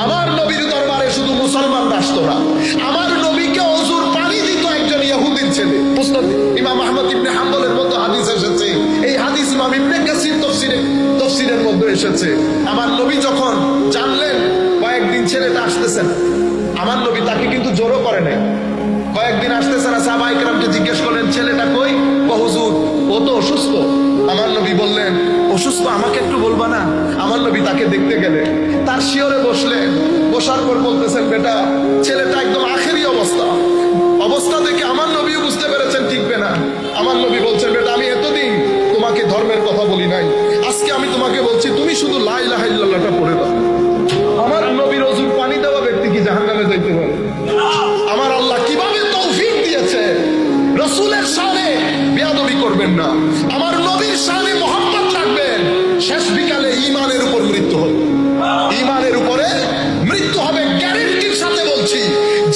আমার নবীর দরবারে শুধু মুসলমান আসতো না। আমার নবীকে অজুর পানি দিত একজন ইহুদির ছেলে। মুসনাদ ইমাম আহমদ ইবনে হাম্বলের মতো হাদিস এসেছে। এই হাদিস ইমাম ইবনে কাসির তফসিরে তফসিরের মধ্যে এসেছে। আমার নবী যখন জানলেন, কয়েকদিন ছেলেটা আসতেছেন আমার নবী তাকে কিন্তু জোরও করে নাই। কয়েকদিন আসতেছে না সাহাবাই কেরামকে জিজ্ঞেস করলেন অসুস্থ, আমাকে একটু বলবা না? আমার নবী তাকে দেখতে গেলে। তার শিওরে বসলেন বসার পর বলতেছেন, বেটা, ছেলেটা একদম আখেরি অবস্থা। অবস্থা দেখে আমার নবীও বুঝতে পেরেছেন, ঠিকবে না। আমার নবী বলছেন, বেটা, আমি এতদিন তোমাকে ধর্মের কথা বলি নাই। আজকে আমি তোমাকে বলছি, তুমি শুধু লাই লাহাইল্লাহটা পড়ে দাও। আমার নবীর অজুর পানি দেওয়া ব্যক্তি কি জাহান্নামে যাইতে পারে আমার আল্লাহ কীভাবে তৌফিক দিয়েছে? রসুলের সামনে বেয়াদবি করবেন না। আমার নবীর সামনে বলছি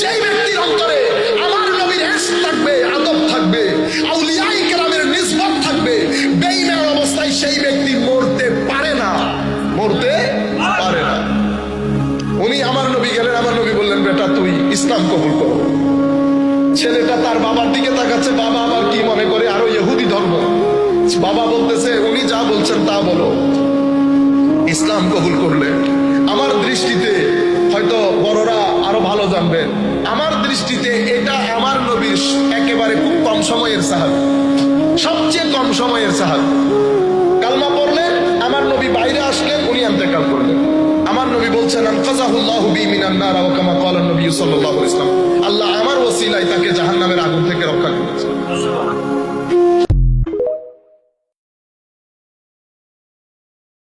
যেই ব্যক্তির অন্তরে আমার নবীর হেস থাকবে, আদব থাকবে, আউলিয়াই কেরামের নিসবত থাকবে বেইমান অবস্থায় সেই ব্যক্তি মরতে পারে না। মরতে পারে না। উনি আমার নবী গেলেন, আমার নবী বললেন, বেটা তুই ইসলাম কবুল কর। ছেলেটা তার বাবার দিকে তাকাচ্ছে, বাবা আবার কি মনে করে? আরও ইহুদি ধর্ম। বাবা বলতেছে, উনি যা বলছেন তা বলো। ইসলাম কবুল করলে। আমার দৃষ্টিতে হয়তো বড়রা জানবেন আমার দৃষ্টিতে এটা আমার নবীর একেবারে খুব কম সময়ের সাহাব। সবচেয়ে কম সময়ের সাহাব। কালমা পড়লেন, আমার নবী বাইরে আসলেন, উনি আন্তেকাল করলেন। আমার নবী বলছেন আল্লাহ আমার ওসিলায় তাকে জাহান্নামের আগুন থেকে রক্ষা করেছে